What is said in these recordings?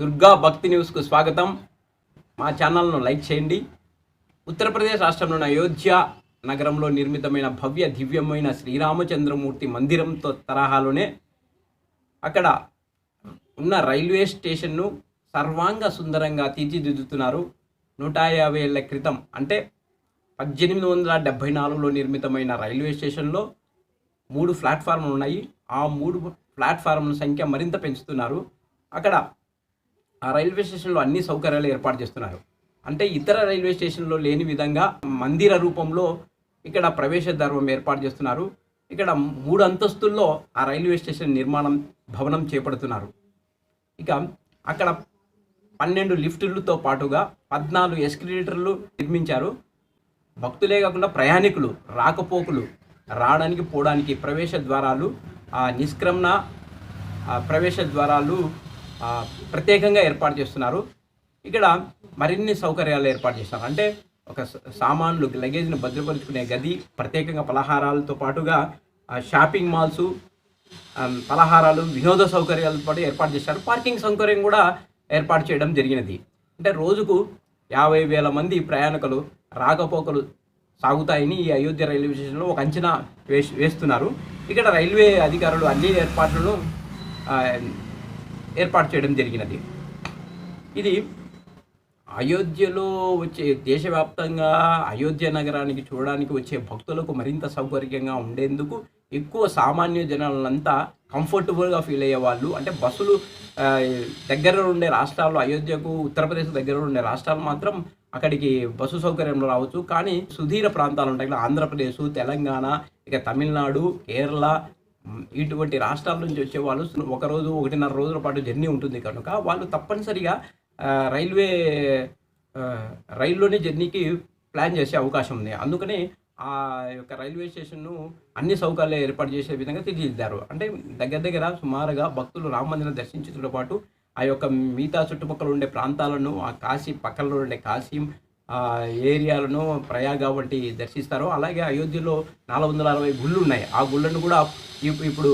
దుర్గా భక్తి న్యూస్కు స్వాగతం. మా ఛానల్ను లైక్ చేయండి. ఉత్తరప్రదేశ్ రాష్ట్రంలోని అయోధ్య నగరంలో నిర్మితమైన భవ్య దివ్యమైన శ్రీరామచంద్రమూర్తి మందిరంతో తరహాలోనే అక్కడ ఉన్న రైల్వే స్టేషన్ను సర్వాంగ సుందరంగా తీర్చిదిద్దుతున్నారు. నూట యాభై ఏళ్ళ క్రితం అంటే పద్దెనిమిది వందల డెబ్భై నాలుగులో నిర్మితమైన రైల్వే స్టేషన్లో మూడు ప్లాట్ఫామ్లు ఉన్నాయి. ఆ మూడు ప్లాట్ఫామ్ల సంఖ్య మరింత పెంచుతున్నారు. అక్కడ ఆ రైల్వే స్టేషన్లో అన్ని సౌకర్యాలు ఏర్పాటు చేస్తున్నారు. అంటే ఇతర రైల్వే స్టేషన్లో లేని విధంగా మందిర రూపంలో ఇక్కడ ప్రవేశ ధర్మం ఏర్పాటు చేస్తున్నారు. ఇక్కడ మూడు అంతస్తుల్లో ఆ రైల్వే స్టేషన్ నిర్మాణం భవనం చేపడుతున్నారు. ఇక అక్కడ పన్నెండు లిఫ్టులతో పాటుగా పద్నాలుగు ఎస్కలేటర్లు నిర్మించారు. భక్తులే కాకుండా ప్రయాణికులు రాకపోకలు రావడానికి పోవడానికి ప్రవేశ ద్వారాలు ఆ నిష్క్రమణ ప్రవేశ ద్వారాలు ప్రత్యేకంగా ఏర్పాటు చేస్తున్నారు. ఇక్కడ మరిన్ని సౌకర్యాలు ఏర్పాటు చేస్తున్నారు. అంటే ఒక స- సామాన్లు లగేజ్ను భద్రపరుచుకునే గది ప్రత్యేకంగా పలహారాలతో పాటుగా షాపింగ్ మాల్స్ పలహారాలు వినోద సౌకర్యాలతో పాటు ఏర్పాటు చేశారు. పార్కింగ్ సౌకర్యం కూడా ఏర్పాటు చేయడం జరిగినది. అంటే రోజుకు యాభై వేల మంది ప్రయాణికులు రాకపోకలు సాగుతాయని ఈ అయోధ్య రైల్వే స్టేషన్లో ఒక అంచనా వేస్తున్నారు. ఇక్కడ రైల్వే అధికారులు అన్ని ఏర్పాట్లను ఏర్పాటు చేయడం జరిగినది. ఇది అయోధ్యలో వచ్చే దేశవ్యాప్తంగా అయోధ్య నగరానికి చూడడానికి వచ్చే భక్తులకు మరింత సౌకర్యంగా ఉండేందుకు ఎక్కువ సామాన్య జనాలంతా కంఫర్టబుల్గా ఫీల్ అయ్యేవాళ్ళు అంటే బస్సులు దగ్గర ఉండే రాష్ట్రాల్లో అయోధ్యకు ఉత్తరప్రదేశ్ దగ్గర ఉండే రాష్ట్రాలు మాత్రం అక్కడికి బస్సు సౌకర్యంలో రావచ్చు. కానీ సుదీర ప్రాంతాలు ఉంటాయి. ఆంధ్రప్రదేశ్ తెలంగాణ ఇక తమిళనాడు కేరళ ఇటువంటి రాష్ట్రాల నుంచి వచ్చే వాళ్ళు ఒక రోజు ఒకటిన్నర రోజుల పాటు జర్నీ ఉంటుంది కనుక వాళ్ళు తప్పనిసరిగా రైల్వే రైల్లోనే జర్నీకి ప్లాన్ చేసే అవకాశం ఉంది. అందుకని ఆ యొక్క రైల్వే స్టేషన్ను అన్ని సౌకర్యాలు ఏర్పాటు చేసే విధంగా తీర్చిదిద్దారు. అంటే దగ్గర దగ్గర సుమారుగా భక్తులు రామ మందిరం దర్శించడంతో పాటు ఆ యొక్క మిగతా చుట్టుపక్కల ఉండే ప్రాంతాలను ఆ కాశీ పక్కన ఉండే కాశీ ఏరియాలను ప్రయాగ వంటి దర్శిస్తారు అలాగే అయోధ్యలో నాలుగు వందల అరవై గుళ్ళు ఉన్నాయి ఆ గుళ్ళను కూడా ఇప్పుడు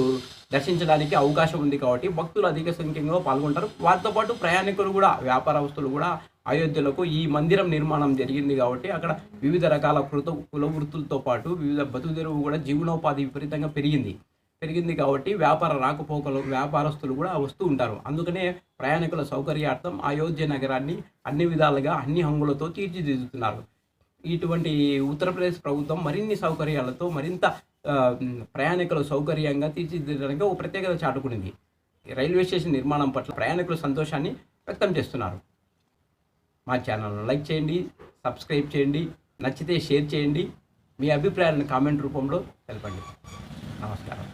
దర్శించడానికి అవకాశం ఉంది కాబట్టి భక్తులు అధిక సంఖ్యలో పాల్గొంటారు. వారితో పాటు ప్రయాణికులు కూడా వ్యాపారస్తులు కూడా అయోధ్యలకు ఈ మందిరం నిర్మాణం జరిగింది కాబట్టి అక్కడ వివిధ రకాల కృత కుల వృత్తులతో పాటు వివిధ బతుకుదెరువు కూడా జీవనోపాధి విపరీతంగా పెరిగింది. పెరిగింది కాబట్టి వ్యాపార రాకపోకలు వ్యాపారస్తులు కూడా వస్తూ ఉంటారు. అందుకనే ప్రయాణికుల సౌకర్యార్థం అయోధ్య నగరాన్ని అన్ని విధాలుగా అన్ని హంగులతో తీర్చిదిద్దుతున్నారు. ఇటువంటి ఉత్తరప్రదేశ్ ప్రభుత్వం మరిన్ని సౌకర్యాలతో మరింత ప్రయాణికుల సౌకర్యంగా తీర్చిదిద్దడానికి ఒక ప్రత్యేకత చాటుకునింది. రైల్వే స్టేషన్ నిర్మాణం పట్ల ప్రయాణికుల సంతోషాన్ని వ్యక్తం చేస్తున్నారు. మా ఛానల్ను లైక్ చేయండి సబ్స్క్రైబ్ చేయండి నచ్చితే షేర్ చేయండి. మీ అభిప్రాయాలను కామెంట్ రూపంలో తెలపండి. నమస్కారం.